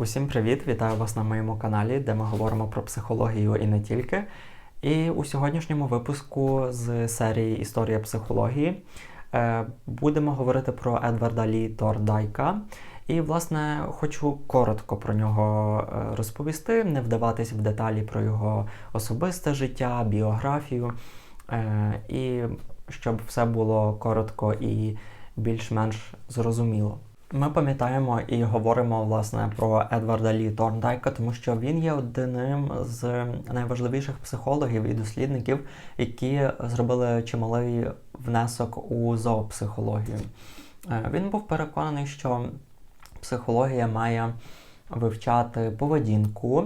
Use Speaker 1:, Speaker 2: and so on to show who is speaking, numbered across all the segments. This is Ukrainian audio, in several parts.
Speaker 1: Усім привіт! Вітаю вас на моєму каналі, де ми говоримо про психологію і не тільки. І у сьогоднішньому випуску з серії Історія психології е, будемо говорити про Едварда Лі Тордайка. І, власне, хочу коротко про нього е, розповісти, не вдаватись в деталі про його особисте життя, біографію. Е, І щоб все було коротко і більш-менш зрозуміло. Ми пам'ятаємо і говоримо власне про Едварда Лі Торндайка, тому що він є одним з найважливіших психологів і дослідників, які зробили чималий внесок у зоопсихологію. Е, Він був переконаний, що психологія має вивчати поведінку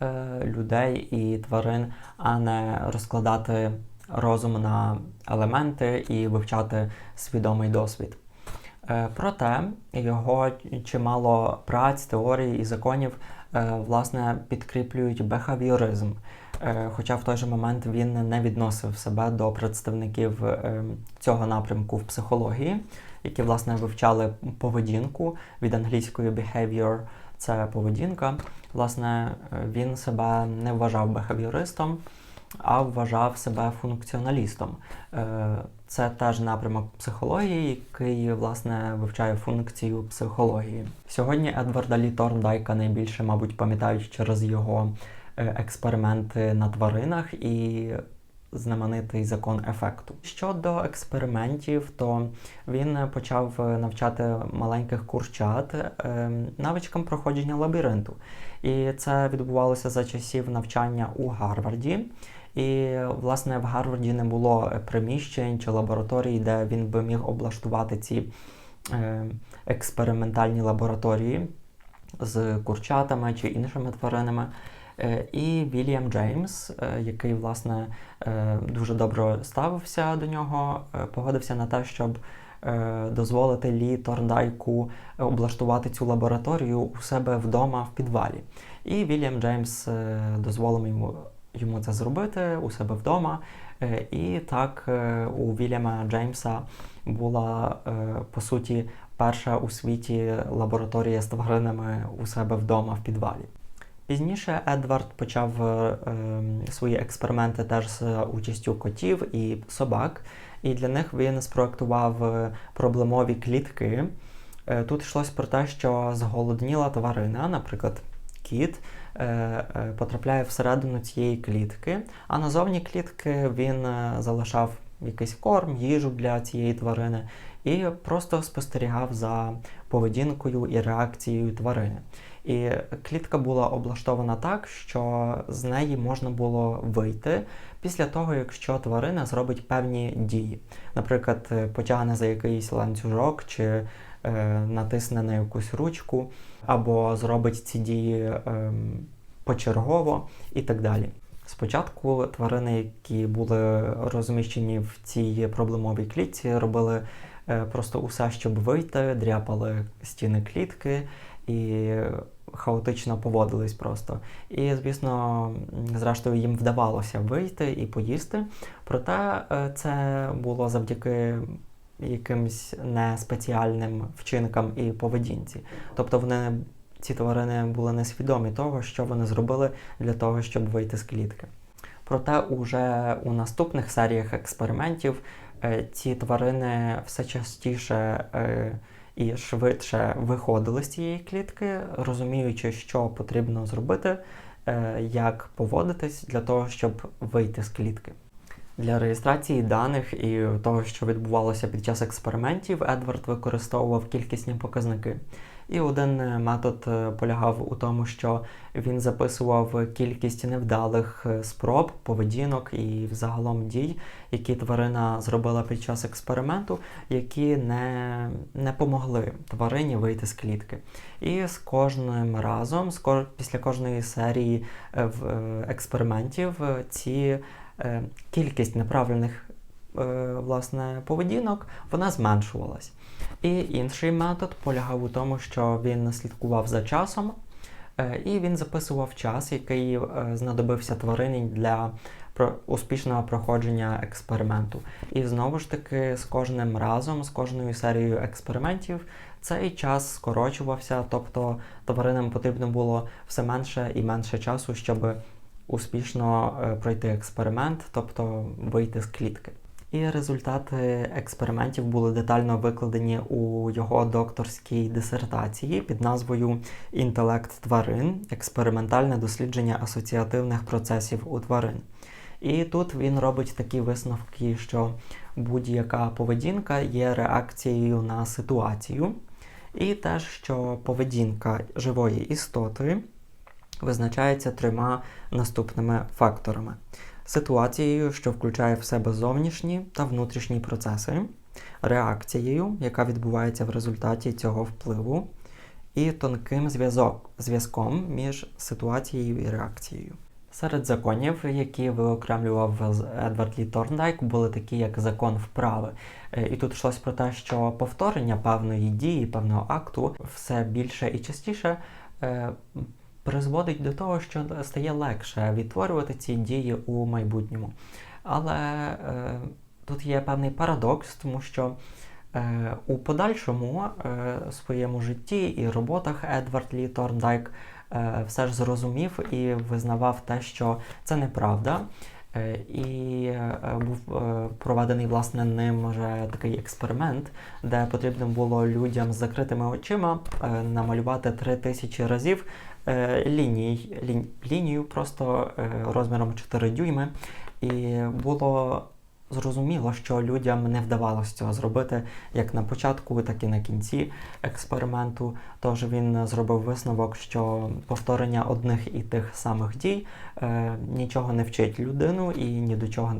Speaker 1: е, людей і тварин, а не розкладати розум на елементи і вивчати свідомий досвід. Е, Проте його чимало праць, теорій і законів е, власне підкріплюють бехавіоризм. Е, Хоча в той же момент він не відносив себе до представників цього напрямку в психології, які власне вивчали поведінку від англійської behavior – це поведінка. Власне, він себе не вважав бехавіористом, а вважав себе функціоналістом. Е, Це теж напрямок психології, який власне вивчає функцію психології. Сьогодні Едварда Лі Торндайка найбільше, мабуть, пам'ятають через його е, експерименти на тваринах і знаменитий закон ефекту. Щодо експериментів, то він почав навчати маленьких курчат е, навичкам проходження лабіринту. І це відбувалося за часів навчання у Гарварді. І, власне, в Гарварді не було приміщень чи лабораторій, де він би міг облаштувати ці е, експериментальні лабораторії з курчатами чи іншими тваринами. Е, І Вільям Джеймс, е, який, власне, е, дуже добре ставився до нього, е, погодився на те, щоб е, дозволити Лі Торндайку облаштувати цю лабораторію у себе вдома в підвалі. І Вільям Джеймс е, дозволив йому йому це зробити у себе вдома. Е, І так е, у Вільяма Джеймса була е, по суті перша у світі лабораторія з тваринами у себе вдома в підвалі. Пізніше Едвард почав е, ем, свої експерименти теж з участю котів і собак, і для них він спроектував проблемові клітки. Тут йшлось про те, що зголодніла тварина, наприклад, кіт, потрапляє всередину цієї клітки, а назовні клітки він е, залишав якийсь корм, їжу для цієї тварини і просто спостерігав за поведінкою і реакцією тварини. І клітка була облаштована так, що з неї можна було вийти після того, якщо тварина зробить певні дії. Наприклад, е, потягне за якийсь ланцюжок чи е, натисне на якусь ручку, або зробить ці дії ем, почергово і так далі. Спочатку тварини, які були розміщені в цій проблемовій клітці, робили е, просто усе, щоб вийти, дряпали стіни клітки і хаотично поводились просто. І, звісно, зрештою їм вдавалося вийти і поїсти. Проте е, це було завдяки якимсь не спеціальним вчинкам і поведінці. Тобто вони, ці тварини були несвідомі того, що вони зробили для того, щоб вийти з клітки. Проте уже у наступних серіях експериментів е, ці тварини все частіше е, і швидше виходили з цієї клітки, розуміючи, що потрібно зробити, е, як поводитись для того, щоб вийти з клітки. Для реєстрації даних і того, що відбувалося під час експериментів, Едвард використовував кількісні показники. І один е, метод е, полягав у тому, що він записував кількість невдалих е, спроб, поведінок і взагалом дій, які тварина зробила під час експерименту, які не, не помогли тварині вийти з клітки. І з кожним разом, з ко- після кожної серії в- експериментів, ці кількість неправильних е, власне, поведінок вона зменшувалась. І інший метод полягав у тому, що він слідкував за часом, е, і він записував час, який е, знадобився тварині для успішного проходження експерименту. І знову ж таки, з кожним разом, з кожною серією експериментів, цей час скорочувався, тобто тваринам потрібно було все менше і менше часу, щоб успішно е, пройти експеримент, тобто вийти з клітки. І результати експериментів були детально викладені у його докторській дисертації під назвою Інтелект тварин експериментальне дослідження асоціативних процесів у тварин. І тут він робить такі висновки, що будь-яка поведінка є реакцією на ситуацію, і теж, що поведінка живої істоти визначається трьома наступними факторами: ситуацією, що включає в себе зовнішні та внутрішні процеси, реакцією, яка відбувається в результаті цього впливу, і тонким зв'язком між ситуацією і реакцією. Серед законів, які виокремлював Едвард Лі Торндайк, були такі, як закон вправи. Е, І тут йшлось про те, що повторення певної дії, певного акту все більше і частіше е, призводить до того, що стає легше відтворювати ці дії у майбутньому. Але е, тут є певний парадокс, тому що е, у подальшому е, своєму житті і роботах Едвард Лі Торндайк е, все ж зрозумів і визнавав те, що це неправда. Е, І е, був е, проведений власне ним вже такий експеримент, де потрібно було людям з закритими очима намалювати три тисячі разів ліній, лінь, лінію просто е, розміром 4 дюйми. І було зрозуміло, що людям не вдавалося цього зробити як на початку, так і на кінці експерименту. Тож він зробив висновок, що повторення одних і тих самих дій е, нічого не вчить людину і ні до чого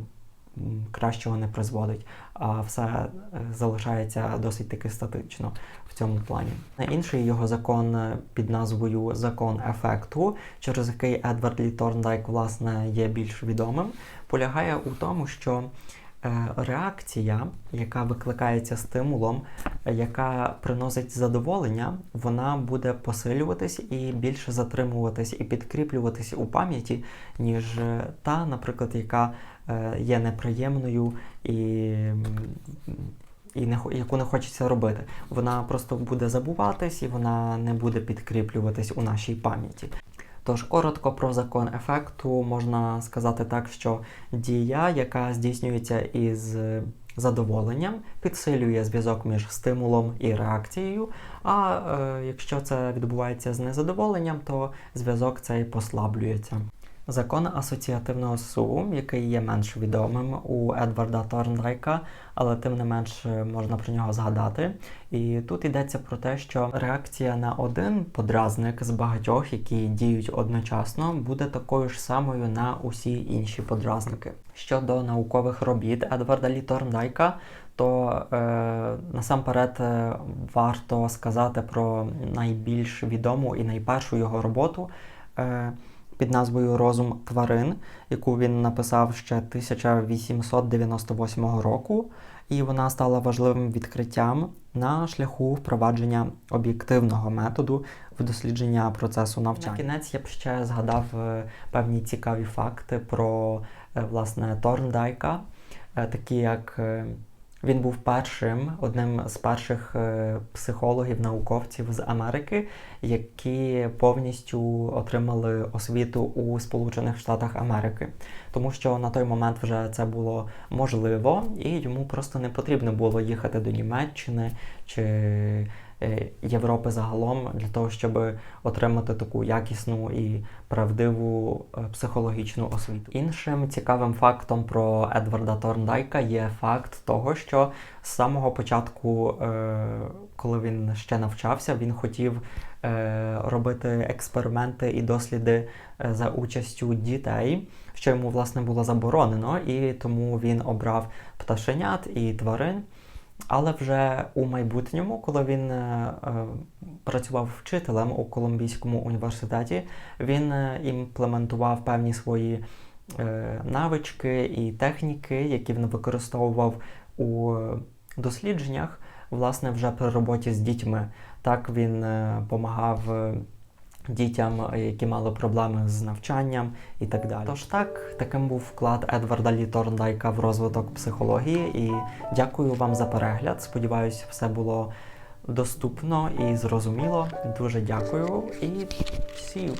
Speaker 1: кращого не призводить, а все е, залишається досить таки статично в цьому плані. Інший його закон е, під назвою Закон ефекту, через який Едвард Лі Торндайк власне є більш відомим, полягає у тому, що реакція, яка викликається стимулом, е, яка приносить задоволення, вона буде посилюватись і більше затримуватись і підкріплюватись у пам'яті, ніж е, та, наприклад, яка е, є неприємною і, і не, яку не хочеться робити. Вона просто буде забуватись і вона не буде підкріплюватись у нашій пам'яті. Тож коротко про закон ефекту можна сказати так, що дія, яка здійснюється із задоволенням, підсилює зв'язок між стимулом і реакцією. А е, якщо це відбувається з незадоволенням, то зв'язок цей послаблюється. Закон асоціативного суву, який є менш відомим у Едварда Торндайка, але тим не менш е, можна про нього згадати. І тут йдеться про те, що реакція на один подразник з багатьох, які діють одночасно, буде такою ж самою на усі інші подразники. Щодо наукових робіт Едварда Лі Торндайка, то е, насамперед е, варто сказати про найбільш відому і найпершу його роботу. Е, під назвою Розум тварин, яку він написав ще 1898 року, і вона стала важливим відкриттям на шляху впровадження об'єктивного методу в дослідження процесу навчання. На кінець я б ще згадав е, певні цікаві факти про е, власне Торндайка, е, такі як він був першим, одним з перших е, психологів, науковців з Америки, які повністю отримали освіту у Сполучених Штатах Америки, тому що на той момент вже це було можливо, і йому просто не потрібно було їхати до Німеччини чи Європи загалом для того, щоб отримати таку якісну і правдиву е, психологічну освіту. Іншим цікавим фактом про Едварда Торндайка є факт того, що з самого початку, е, коли він ще навчався, він хотів е, робити експерименти і досліди е, за участю дітей, що йому власне було заборонено, і тому він обрав пташенят і тварин. Але вже у майбутньому, коли він е, е, працював вчителем у Колумбійському університеті, він е, імплементував певні свої е, навички і техніки, які він використовував у е, дослідженнях, власне, вже при роботі з дітьми. Так він допомагав дітям, е, які мали проблеми з навчанням і так далі. Тож так, таким був вклад Едварда Лі Торндайка в розвиток психології. І дякую вам за перегляд. Сподіваюсь, все було доступно і зрозуміло. Дуже дякую і всі.